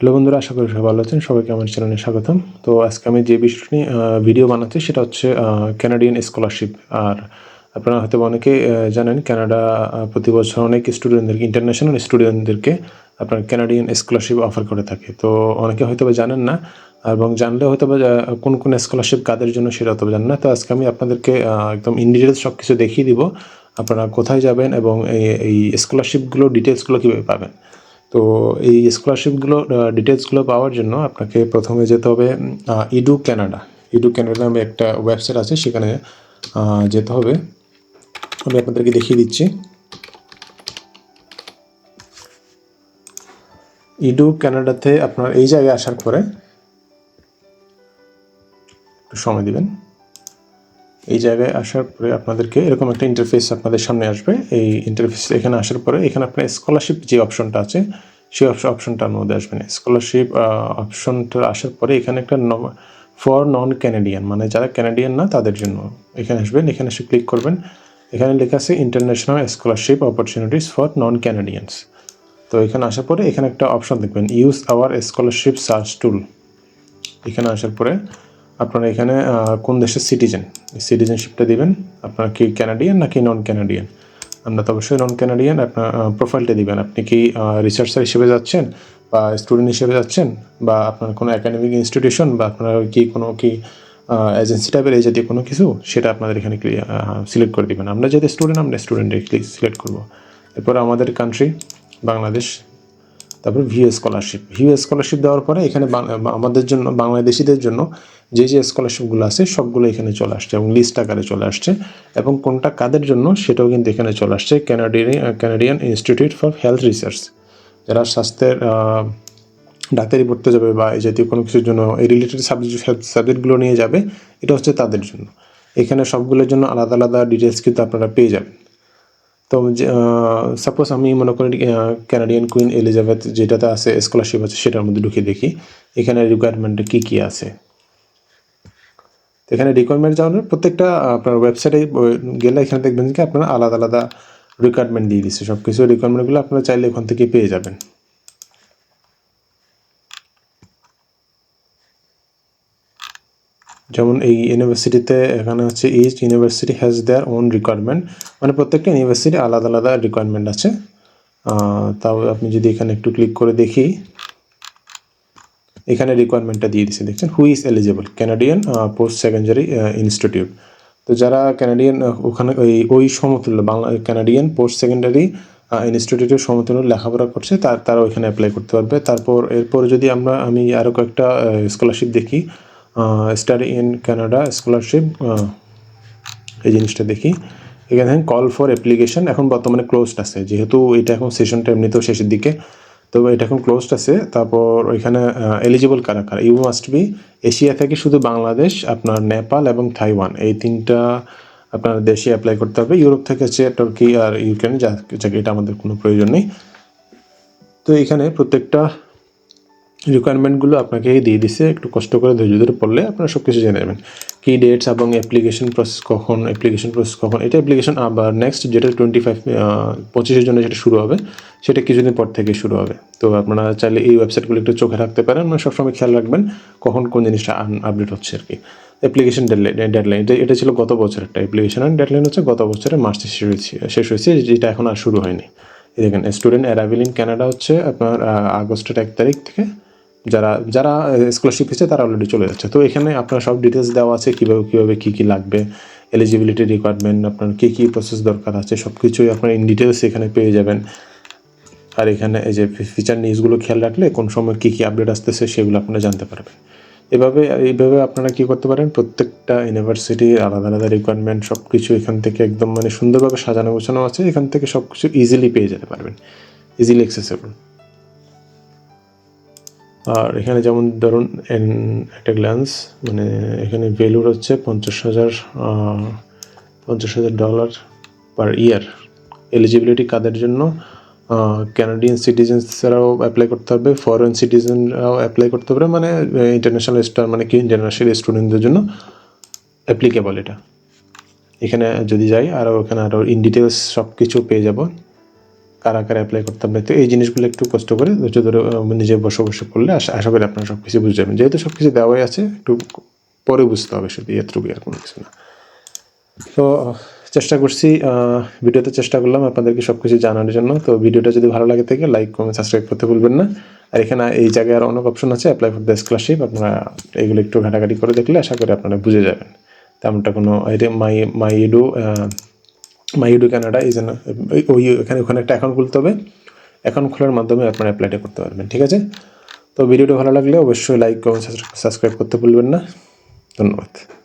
Hello বন্ধুরা আশা করি সবাই ভালো আছেন। সবাইকে আমার চ্যানেলে স্বাগতম। তো আজকে আমি যে বিষয়টি নিয়ে ভিডিও বানাচ্ছি সেটা হচ্ছে ক্যানাডিয়ান স্কলারশিপ আর আপনারা হয়তো অনেকে জানেন আহ, প্রতি বছর অনেক স্টুডেন্টদেরকে ইন্টারন্যাশনাল স্টুডেন্টদেরকে আপনার ক্যানাডিয়ান স্কলারশিপ অফার করে থাকে। তো অনেকে হয়তো বা জানেন না এবং জানলে হয়তো বা কোন কোন স্কলারশিপ কাদের জন্য সেটা হয়তো জানেন না। তো আজকে আমি আপনাদেরকে একদম ইন ডিটেলস সব কিছু দেখিয়ে দিব আপনারা কোথায় যাবেন এবং এই স্কলারশিপগুলো ডিটেলসগুলো কীভাবে পাবেন। তো এই স্কলারশিপগুলো ডিটেলসগুলো পাওয়ার জন্য আপনাকে প্রথমে যেতে হবে ইডু ক্যানাডা ইডু ক্যানাডা নামে একটা ওয়েবসাইট আছে, সেখানে যেতে হবে। আমি আপনাদেরকে দেখিয়ে দিচ্ছি। ইডু ক্যানাডাতে আপনার এই জায়গায় আসার পরে, একটু সময় দিবেন। এই জায়গায় আসার পরে আপনাদেরকে এরকম একটা ইন্টারফেস আপনাদের সামনে আসবে। এই ইন্টারফেস এখানে আসার পরে এখানে আপনার স্কলারশিপ যে অপশনটা আছে, সেই অপশনটার মধ্যে আসবেন। স্কলারশিপ অপশনটা আসার পরে এখানে একটা ফর নন ক্যানাডিয়ান মানে যারা ক্যানাডিয়ান না, তাদের জন্য এখানে আসবেন। এখানে এসে ক্লিক করবেন। এখানে লেখা আছে international scholarship opportunities for non Canadians তো এখানে আসার পরে এখানে একটা অপশন দেখবেন use our scholarship search tool এখানে আসার পরে আপনারা এখানে কোন দেশের সিটিজেন সিটিজেনশিপটা দিবেন। আপনারা কি ক্যানাডিয়ান নাকি নন ক্যানাডিয়ান আমরা তো অবশ্যই নন ক্যানাডিয়ান আপনার প্রোফাইলটা দিবেন। আপনি কি রিসার্চার হিসেবে যাচ্ছেন বা স্টুডেন্ট হিসেবে যাচ্ছেন বা আপনার কোনো একাডেমিক ইনস্টিটিউশন বা আপনার কি কোনো, কি এজেন্সি টাইপের এই জাতীয় কোনো কিছু? সেটা আপনাদের এখানে সিলেক্ট করে দিবেন। আমরা যেহেতু স্টুডেন্ট আমরা স্টুডেন্ট সিলেক্ট করব। এরপর আমাদের কান্ট্রি বাংলাদেশ তারপর ভিউ স্কলারশিপ ভিউ স্কলারশিপ দেওয়ার পরে এখানে আমাদের জন্য, বাংলাদেশিদের জন্য যে যে স্কলারশিপগুলো আছে সবগুলো এখানে চলে আসছে এবং লিস্ট আকারে চলে আসছে এবং কোনটা কাদের জন্য সেটাও কিন্তু এখানে চলে আসছে Canadian Canadian Institute for Health Research যারা স্বাস্থ্যের ডাক্তারি পড়তে যাবে বা এই জাতীয় কোনো কিছুর জন্য এই রিলেটেড সাবজেক্ট সাবজেক্টগুলো নিয়ে যাবে, এটা হচ্ছে তাদের জন্য। এখানে সবগুলোর জন্য আলাদা আলাদা ডিটেলস কিন্তু আপনারা পেয়ে যাবেন। তো সাপোজ আমি মনে করি ক্যানাডিয়ান কুইন এলিজাবেথ যেটাতে আছে স্কলারশিপ আছে, সেটার মধ্যে ঢুকে দেখি, এখানে রিকোয়ারমেন্টে কী কী আছে। এখানে রিকোয়ারমেন্ট জানার প্রত্যেকটা আপনার ওয়েবসাইটে গেলে এখানে দেখবেন কি আপনারা আলাদা আলাদা রিকোয়ারমেন্ট দিয়ে দিচ্ছে। সব কিছু রিকোয়ারমেন্টগুলো আপনারা চাইলে এখান থেকে পেয়ে যাবেন। যেমন এই ইউনিভার্সিটিতে এখানে হচ্ছে each university has their own requirement মানে প্রত্যেকটা ইউনিভার্সিটি আলাদা আলাদা রিকোয়ারমেন্ট আছে। তাও আপনি যদি এখানে একটু ক্লিক করে দেখি। এখানে রিকোয়ারমেন্টটা দিয়ে দিচ্ছে দেখছেন? Who is eligible Canadian post secondary institute তো যারা ক্যানাডিয়ান ওখানে ওই ওই সমতুল্য, বাংলা ক্যানাডিয়ান পোস্ট সেকেন্ডারি ইনস্টিটিউটের সমতুল্য লেখাপড়া করছে তার তারা ওইখানে অ্যাপ্লাই করতে পারবে। তারপর, এরপর যদি আমরা, আমি আরও কয়েকটা স্কলারশিপ দেখি। স্টাডি ইন কানাডা স্কলারশিপ এই জিনিসটা দেখি। এখানে দেখেন কল ফর অ্যাপ্লিকেশন এখন বর্তমানে ক্লোজড আছে। যেহেতু এটা এখন সেশনটা এমনিতেও শেষের দিকে, তো এটা এখন ক্লোজড আছে। তারপর ওইখানে এলিজিবল কারা কারা? ইউ মাস্ট বি এশিয়া থেকে শুধু বাংলাদেশ, আপনার নেপাল এবং থাইওয়ান এই তিনটা আপনার দেশে অ্যাপ্লাই করতে হবে। ইউরোপ থেকে হচ্ছে টার্কি আর ইউক্রেন যা এটা আমাদের কোনো প্রয়োজন নেই। তো এখানে প্রত্যেকটা রিকোয়ারমেন্টগুলো আপনাকে দিয়ে দিছে, একটু কষ্ট করে ধৈর্য ধরে পড়লে আপনারা সব কিছু জেনে নেবেন। কী ডেটস এবং অ্যাপ্লিকেশন প্রসেস কখন অ্যাপ্লিকেশন প্রসেস কখন, এটা অ্যাপ্লিকেশন আবার নেক্সট যেটা টোয়েন্টি ফাইভ পঁচিশের জন্য যেটা শুরু হবে, সেটা কিছুদিন পর থেকে শুরু হবে। তো আপনারা চাইলে এই ওয়েবসাইটগুলো একটু চোখে রাখতে পারেন মানে সবসময় খেয়াল রাখবেন কখন কোন জিনিসটা আপডেট হচ্ছে আর কি। অ্যাপ্লিকেশন ডেডলাইন এটা এটা ছিল গত বছর একটা অ্যাপ্লিকেশন ডেডলাইন হচ্ছে গত বছরের মার্চে শেষ হয়েছে শেষ হয়েছে, যেটা এখন আর শুরু হয়নি। দেখেন স্টুডেন্ট অ্যারাইভেল ইন কানাডা হচ্ছে আপনার আগস্টের এক তারিখ থেকে যারা যারা স্কলারশিপ হয়েছে তারা অলরেডি চলে যাচ্ছে। তো এখানে আপনার সব ডিটেলস দেওয়া আছে, কীভাবে কীভাবে কী কী লাগবে এলিজিবিলিটি রিকোয়ারমেন্ট আপনার কী কী প্রসেস দরকার আছে সব কিছুই আপনার ইন ডিটেলস এখানে পেয়ে যাবেন। আর এখানে এই যে ফিচার নিউজগুলো খেয়াল রাখলে কোন সময় কী কী আপডেট আসতেছে সেগুলো আপনারা জানতে পারবেন। এভাবে, এইভাবে আপনারা কী করতে পারেন? প্রত্যেকটা ইউনিভার্সিটির আলাদা আলাদা রিকোয়ারমেন্ট সব কিছু এখান থেকে একদম মানে সুন্দরভাবে সাজানো গোছানো আছে, এখান থেকে সব কিছু ইজিলি পেয়ে যেতে পারবেন। ইজিলি অ্যাক্সেসেবল আর এখানে যেমন ধরুন একটা গ্ল্যান্স মানে এখানে ভ্যালুর হচ্ছে পঞ্চাশ হাজার পঞ্চাশ হাজার ডলার পার ইয়ার এলিজিবিলিটি কাদের জন্য? ক্যানাডিয়ান সিটিজেন্সরাও অ্যাপ্লাই করতে হবে ফরেন সিটিজেনরাও অ্যাপ্লাই করতে পারে মানে ইন্টারন্যাশনাল স্টার মানে কি ইন্টারন্যাশনাল স্টুডেন্টদের জন্য অ্যাপ্লিকেবল এটা। এখানে যদি যাই আরও এখানে আরও ইন ডিটেলস সব কিছু পেয়ে যাব। কারা কারা অ্যাপ্লাই করতে হবে। তো এই জিনিসগুলো একটু কষ্ট করে ধৈর্য ধরে নিজে বসে বসে করলে আশা আশা করি আপনারা সব কিছু বুঝে যাবেন। যেহেতু সব কিছু দেওয়াই আছে, একটু পরে বুঝতে হবে শুধু এতটুকু আর কোনো কিছু না। তো চেষ্টা করছি ভিডিওতে চেষ্টা করলাম আপনাদেরকে সব কিছু জানানোর জন্য। তো ভিডিওটা যদি ভালো লাগে থাকে লাইক কমেন্ট সাবস্ক্রাইব করতে ভুলবেন না। আর এখানে এই জায়গায় আর অনেক অপশন আছে অ্যাপ্লাই ফর দ্য স্কলারশিপ আপনারা এগুলো একটু ঘাটাঘাটি করে দেখলে আশা করি আপনারা বুঝে যাবেন। তেমনটা কোনো মাই মাই ইডু মাই ইউডু কানাডা এই জন্য ওই ওখানে ওখানে একটা অ্যাকাউন্ট খুলতে হবে? অ্যাকাউন্ট খোলার মাধ্যমে আপনারা অ্যাপ্লাইটা করতে পারবেন, ঠিক আছে? তো ভিডিওটা ভালো লাগলে অবশ্যই লাইক কমেন্ট সাবস্ক্রাইব করতে ভুলবেন না। ধন্যবাদ।